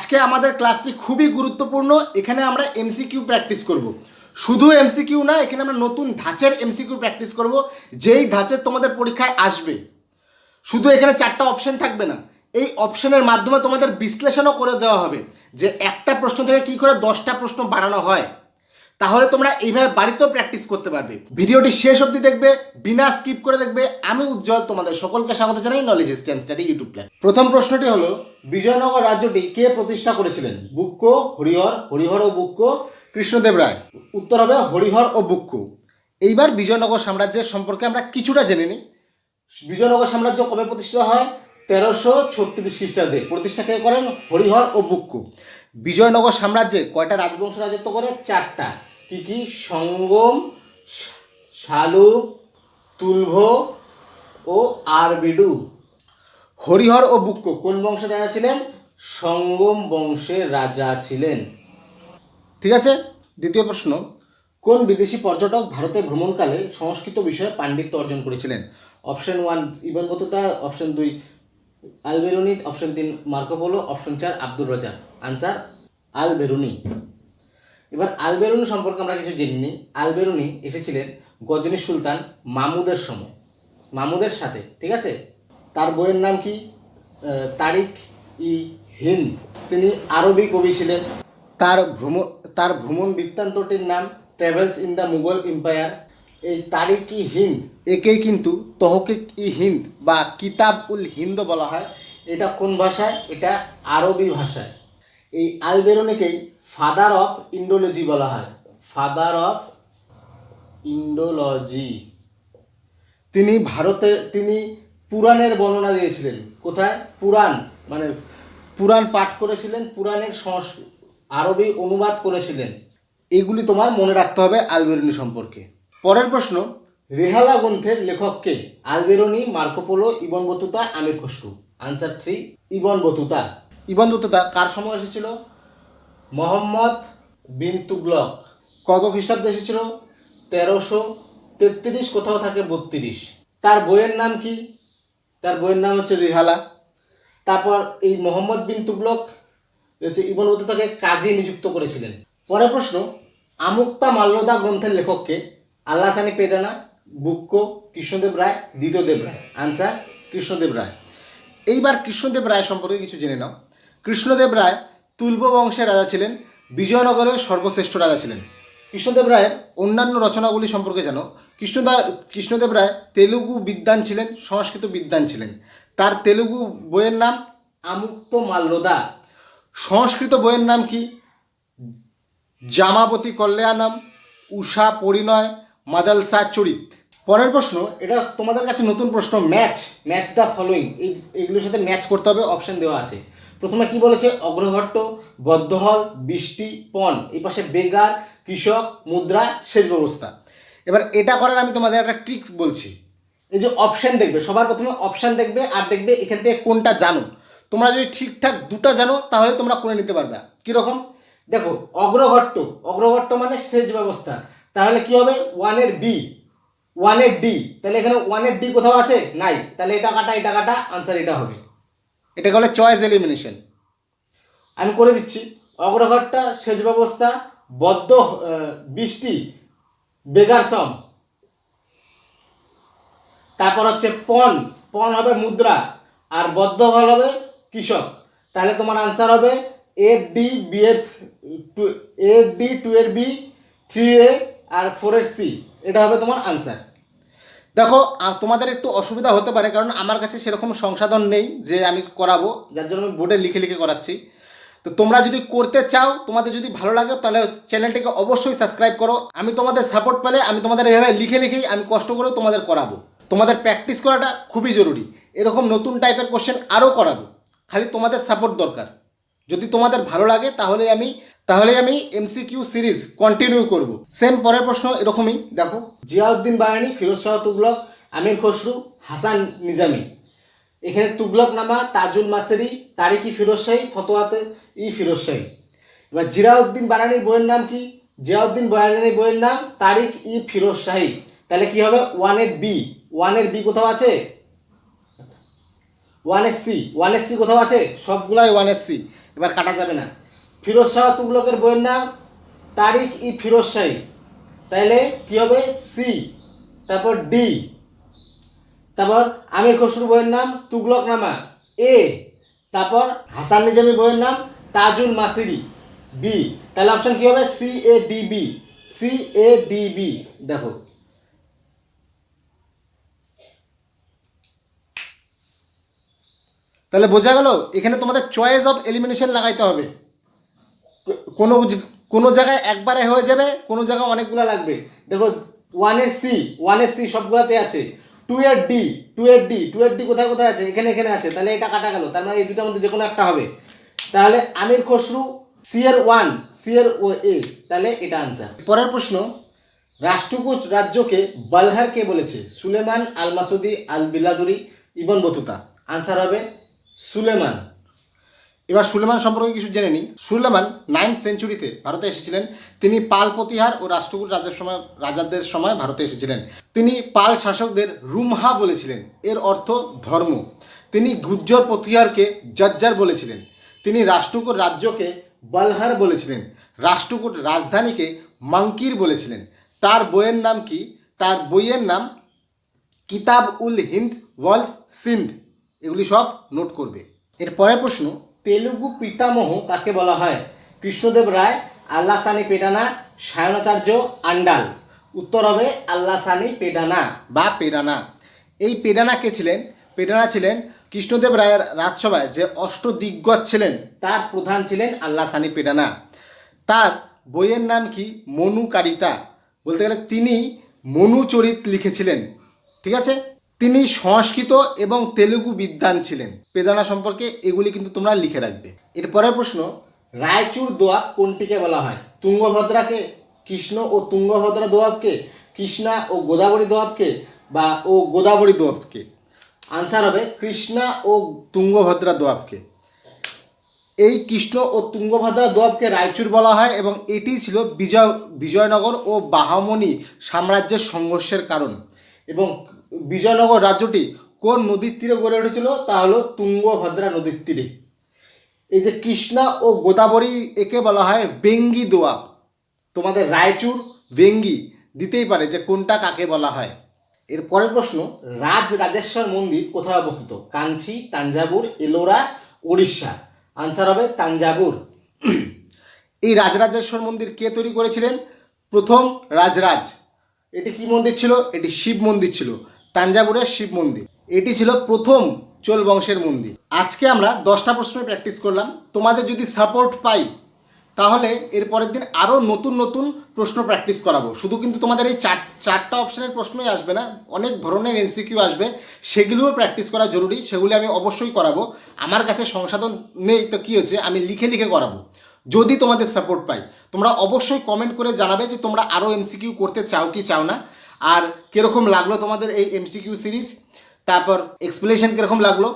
আজকে আমাদের ক্লাসটি খুবই গুরুত্বপূর্ণ, এখানে আমরা এমসিকিউ প্র্যাকটিস করব। শুধু এমসিকিউ না, এখানে আমরা নতুন ধাঁচের এমসিকিউ প্র্যাকটিস করব, যেই ধাঁচের তোমাদের পরীক্ষায় আসবে। শুধু এখানে চারটা অপশন থাকবে না, এই অপশনের মাধ্যমে তোমাদের বিশ্লেষণও করে দেওয়া হবে যে একটা প্রশ্ন থেকে কি করে দশটা প্রশ্ন বানানো হয়। তাহলে তোমরা এইভাবে বাড়িতেও প্র্যাকটিস করতে পারবে। ভিডিওটি শেষ অবধি দেখবে, বিনা স্কিপ করে দেখবে। আমি উজ্জ্বল, তোমাদের সকলকে স্বাগত জানাই knowledge stand study YouTube plan প্রথম প্রশ্নটি হলো, বিজয়নগর রাজ্যটি কে প্রতিষ্ঠা করেছিলেন? বুক্ক, হরিহর হরিহর ও বুক্ক, কৃষ্ণদেব রায়। উত্তর হবে হরিহর ও বুক্ক। এইবার বিজয়নগর সাম্রাজ্যের সম্পর্কে আমরা কিছুটা জেনে নিই। বিজয়নগর সাম্রাজ্য কবে প্রতিষ্ঠিত হয়? তেরোশো ছত্রিশ খ্রিস্টাব্দে। প্রতিষ্ঠা কে করেন? হরিহর ও বুক্কু। বিজয়নগর সাম্রাজ্যে কয়টা রাজবংশ রাজত্ব করে? চারটা। কি কি? সঙ্গম, শালুক, তুলভ ও আরবিডু। হরিহর ও বুক্ক কোন বংশের রাজা ছিলেন? সঙ্গম বংশের রাজা ছিলেন। ঠিক আছে? দ্বিতীয় প্রশ্ন। কোন বিদেশি পর্যটক ভারতে ভ্রমণকালে সংস্কৃত বিষয়ে পাণ্ডিত্য অর্জন করেছিলেন? Option one Ibn Battuta, option দুই আলবেরুনি, অপশন তিন মার্কোপোলো, অপশন চার আব্দুর রাজা আনসার, আলবেরুনি। এবার আলবেরুনি সম্পর্কে আমরা কিছু জেনে নিই। আলবেরুনি এসেছিলেন গজনী সুলতান মামুদের সময়, মামুদের সাথে, ঠিক আছে? তার বইয়ের নাম কি? তারিক ই হিন্দ। তিনি আরবি কবি ছিলেন। তার ভ্রমণ তার ভ্রমণ বৃত্তান্তটির নাম Travels in the Mughal empire. এই তারিক ই হিন্দ, একেই কিন্তু তহকিক ই হিন্দ বা কিতাব উল হিন্দ বলা হয়। এটা কোন ভাষায়? এটা আরবি ভাষায়। এই আলবেরোনিকেই ফাদার অফ ইন্ডোলজি বলা হয়। ফাদার অফ ইন্ডোলজি তিনি ভারতে, তিনি পুরাণের বর্ণনা দিয়েছিলেন। কোথায়? পুরাণ। মানে পুরাণ পাঠ করেছিলেন, পুরাণের সংস আরবি অনুবাদ করেছিলেন। এগুলি তোমার মনে রাখতে হবে আলবেরুনি সম্পর্কে। পরের প্রশ্ন, রেহালা গ্রন্থের লেখককে Alberuni, Marco Polo, Ibn Batuta, Amir Khusro. Answer three Ibn Batuta. Ibn Batuta কার সময় এসেছিল? মোহাম্মদ বিন তুগলক। কত খ্রিস্টাব্দে এসেছিল? তেরোশো তেত্রিশ, কোথাও থাকে বত্রিশ। তার বইয়ের নাম কি? তার বইয়ের নাম হচ্ছে রেহালা। তারপর এই মোহাম্মদ বিন তুগলক হচ্ছে ইবন বতুতাকে কাজী নিযুক্ত করেছিলেন। পরের প্রশ্ন, আমুক্তা মাল্যদা গ্রন্থের লেখককে আল্লাহ সানি পেদানা, বুক্ক কৃষ্ণদেব রায় দ্বিতীয়দেব রায়। আনসার কৃষ্ণদেব রায়। এইবার কৃষ্ণদেব রায় সম্পর্কে কিছু জেনে নাও। কৃষ্ণদেব রায় তুল্ব বংশের রাজা ছিলেন, বিজয়নগরের সর্বশ্রেষ্ঠ রাজা ছিলেন। কৃষ্ণদেব রায়ের অন্যান্য রচনাগুলি সম্পর্কে জানো কৃষ্ণদা, কৃষ্ণদেব রায় তেলুগু বিদ্বান ছিলেন, সংস্কৃত বিদ্বান ছিলেন। তার তেলুগু বইয়ের নাম আমুক্ত মাল্যদা সংস্কৃত বইয়ের নাম কি? জামাবতী কল্যাণম, উষা পরিণয়, মাদালসা চরিত। পরের প্রশ্ন, এটা তোমাদের কাছে নতুন প্রশ্ন, ম্যাচ ম্যাচ দ্য ফলোয়িং। এই, এইগুলোর সাথে ম্যাচ করতে হবে, অপশন দেওয়া আছে। প্রথমে কি বলেছে? অগ্রঘট্ট বদ্ধহল, বৃষ্টি, পণ। এই পাশে বেগার কৃষক, মুদ্রা, সেচ ব্যবস্থা। এবার এটা করার আমি তোমাদের একটা ট্রিক্স বলছি। এই যে অপশান দেখবে, সবার প্রথমে অপশান দেখবে আর দেখবে এখান থেকে কোনটা জানো। তোমরা যদি ঠিকঠাক দুটো জানো, তাহলে তোমরা করে নিতে পারবে। কীরকম? দেখো অগ্রঘট্ট অগ্রঘট্ট মানে সেচ ব্যবস্থা। তাহলে কি হবে? ওয়ানের বি ওয়ানের ডি তাহলে এখানে ওয়ানের ডি কোথাও আছে? নাই। তাহলে এটা কাটা এটা কাটা আনসার এটা হবে। এটাকে বলে চয়েস এলিমিনেশন আমি করে দিচ্ছি। অগ্রঘট্টা সেচ ব্যবস্থা বদ্ধ বৃষ্টি, বেগার সম। তারপর হচ্ছে পণ। পণ হবে মুদ্রা, আর বদ্ধ হল হবে কৃষক। তাহলে তোমার আনসার হবে এ ডি বি এর টু এ ডি টু এর বি থ্রি এ আর ফোর এর সি এটা হবে তোমার আনসার দেখো তোমাদের একটু অসুবিধা হতে পারে, কারণ আমার কাছে সেরকম সংসাধন নেই যে আমি করাবো, যার জন্য আমি বোর্ডে লিখে লিখে করাচ্ছি। তো তোমরা যদি করতে চাও, তোমাদের যদি ভালো লাগে, তাহলে চ্যানেলটিকে অবশ্যই সাবস্ক্রাইব করো। আমি তোমাদের সাপোর্ট পেলে আমি তোমাদের এভাবে লিখে লিখেই আমি কষ্ট করে তোমাদের করাবো। তোমাদের প্র্যাকটিস করাটা খুবই জরুরি। এরকম নতুন টাইপের কোশ্চেন আরও করাবো। খালি তোমাদের সাপোর্ট দরকার। যদি তোমাদের ভালো লাগে, তাহলে আমি তাহলে আমি এমসিকিউ সিরিজ কন্টিনিউ করব। সেম পরের প্রশ্ন এরকমই, দেখো। জিয়াউদ্দিন বায়ানি, ফিরোজ শাহ তুগলক, আমির খসরু, হাসান নিজামি। এখানে তুগলক নামা তাজুল মাসেরি তারিকি ফিরোজ শাহী, ফতোয়াতে ই ফিরোজ শাহী। এবার জিরাউদ্দিন বারানির বইয়ের নাম কি? জিয়াউদ্দিন বারানির বইয়ের নাম তারিক ই ফিরোজ শাহী। তাহলে কি হবে? ওয়ানের বি ওয়ানের বি কোথাও আছে? One S C one S C কোথাও আছে? সবগুলাই ওয়ান এস সি এবার কাটা যাবে না। ফিরোজ শাহ তুগলকের বইয়ের নাম, তারিখ ই ফিরোজ শাহী। তাইলে কি হবে? সি তারপর ডি তারপর আমির খসরু বইয়ের নাম তুগলক নামা এ তারপর হাসান নিজামী বইয়ের নাম, তাজুল মাসিরি। বি তাহলে অপশন কি হবে? C A D B C A D B দেখো। তাহলে বোঝা গেল, এখানে তোমাদের চয়েস অফ এলিমিনেশন লাগাইতে হবে। কোনো কোনো জায়গায় একবারে হয়ে যাবে, কোনো জায়গায় অনেকগুলো লাগবে। দেখো ওয়ানের সি ওয়ানের সি সবগুলোতে আছে। টু এর ডি টু এর ডি টু এর ডি কোথায় কোথায় আছে? এখানে এখানে আছে। তাহলে এটা কাটা গেল। তার মানে এই দুটার মধ্যে যে কোনো একটা হবে। তাহলে আমির খসরু সি এর ওয়ান সি এর ও এ তাহলে এটা আনসার পরের প্রশ্ন, রাষ্ট্রকূট রাজ্যকে বালহার কে বলেছে? সুলেমান আল মাসুদি আল বিলাদুরি ইবন বতুতা। আনসার হবে সুলেমান। এবার সুলেমান সম্পর্কে কিছু জেনে নিই। সুলেমান নাইন্থ সেঞ্চুরিতে ভারতে এসেছিলেন। তিনি পাল প্রতিহার ও রাষ্ট্রকূট রাজার সময়, রাজাদের সময় ভারতে এসেছিলেন। তিনি পাল শাসকদের রুমহা বলেছিলেন। এর অর্থ ধর্ম। তিনি গুজ্জর প্রতিহারকে জজ্জার বলেছিলেন। তিনি রাষ্ট্রকূট রাজ্যকে বলহার বলেছিলেন। রাষ্ট্রকূট রাজধানীকে মাঙ্কির বলেছিলেন। তার বইয়ের নাম কি? তার বইয়ের নাম কিতাব উল হিন্দ ওয়ার্ল্ড সিন্ধ। এগুলি সব নোট করবে। এর পরের প্রশ্ন তেলুগু পিতামহ কাকে বলা হয়? কৃষ্ণদেব রায় আল্লাহ সানি পেডানা, সায়নাচার্য, আন্ডাল। উত্তর হবে আল্লাহ সানি পেডানা বা পেডানা। এই পেডানা কে ছিলেন? পেডানা ছিলেন কৃষ্ণদেব রায়ের রাজসভায় যে অষ্টদিগ্গজ ছিলেন, তার প্রধান ছিলেন আল্লাহ সানি পেডানা। তার বইয়ের নাম কি? মনু কারিতা বলতে গেলে তিনি মনুচরিত লিখেছিলেন। ঠিক আছে? তিনি সংস্কৃত এবং তেলুগু বিদ্বান ছিলেন। পেদানা সম্পর্কে এগুলি কিন্তু তোমরা লিখে রাখবে। এরপরের প্রশ্ন, রায়চুর দোয়াব কোনটিকে বলা হয়? তুঙ্গভদ্রাকে কৃষ্ণ ও তুঙ্গভদ্রা দোয়াবকে কৃষ্ণা ও গোদাবরী দোয়াবকে বা ও গোদাবরী দোয়াবকে? আনসার হবে, কৃষ্ণা ও তুঙ্গভদ্রা দোয়াবকে। এই কৃষ্ণ ও তুঙ্গভদ্রা দোয়াবকে রায়চুর বলা হয় এবং এটি ছিল বিজয়, বিজয়নগর ও বাহামণি সাম্রাজ্যের সংঘর্ষের কারণ। এবং বিজয়নগর রাজ্যটি কোন নদীর তীরে গড়ে উঠেছিল? তা হলো তুঙ্গভদ্রা নদীর তীরে। এই যে কৃষ্ণা ও গোদাবরী একে বলা হয় বেঙ্গি দোয়াব তোমাদের রায়চুর বেঙ্গি দিতেই পারে যে কোনটা কাকে বলা হয়। এর পরের প্রশ্ন রাজ রাজেশ্বর মন্দির কোথায় অবস্থিত? কাঞ্চি, তাঞ্জাবুর, এলোরা উড়িষ্যা আনসার হবে তাঞ্জাবুর। এই রাজরাজেশ্বর মন্দির কে তৈরি করেছিলেন? প্রথম রাজরাজ। এটি কি মন্দির ছিল? এটি শিব মন্দির ছিল। তাঞ্জাবুরের শিব মন্দির। এটি ছিল প্রথম চোল বংশের মন্দির। আজকে আমরা দশটা প্রশ্ন প্র্যাকটিস করলাম। তোমাদের যদি সাপোর্ট পাই, তাহলে এর পরের দিন আরও নতুন নতুন প্রশ্ন প্র্যাকটিস করাবো। শুধু কিন্তু তোমাদের এই চার, চারটা অপশনের প্রশ্নই আসবে না, অনেক ধরনের এমসিকিউ আসবে। সেগুলোও প্র্যাকটিস করা জরুরি, সেগুলি আমি অবশ্যই করাবো। আমার কাছে সংসাধন নেই তো কী হচ্ছে, আমি লিখে লিখে করাবো। যদি তোমাদের সাপোর্ট পাই, তোমরা অবশ্যই কমেন্ট করে জানাবে যে তোমরা আরও এমসিকিউ করতে চাও কি চাও না। আর কীরকম লাগল তোমাদের এই এমসিকিউ সিরিজ তারপর এক্সপ্লেনেশন কীরকম লাগল?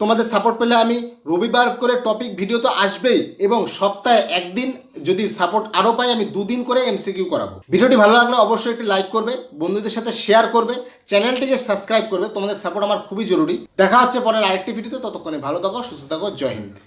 তোমাদের সাপোর্ট পেলে আমি রবিবার করে টপিক ভিডিও তো আসবেই এবং সপ্তাহে একদিন যদি সাপোর্ট আরও পাই, আমি দুদিন করে এমসিকিউ করাবো। ভিডিওটি ভালো লাগলে অবশ্যই একটি লাইক করবে, বন্ধুদের সাথে শেয়ার করবে চ্যানেলটিকে সাবস্ক্রাইব করবে। তোমাদের সাপোর্ট আমার খুবই জরুরি। দেখা হচ্ছে পরের আরেকটি ভিডিওতে ততক্ষণে ভালো থাকো, সুস্থ থাকো, জয় হিন্দ।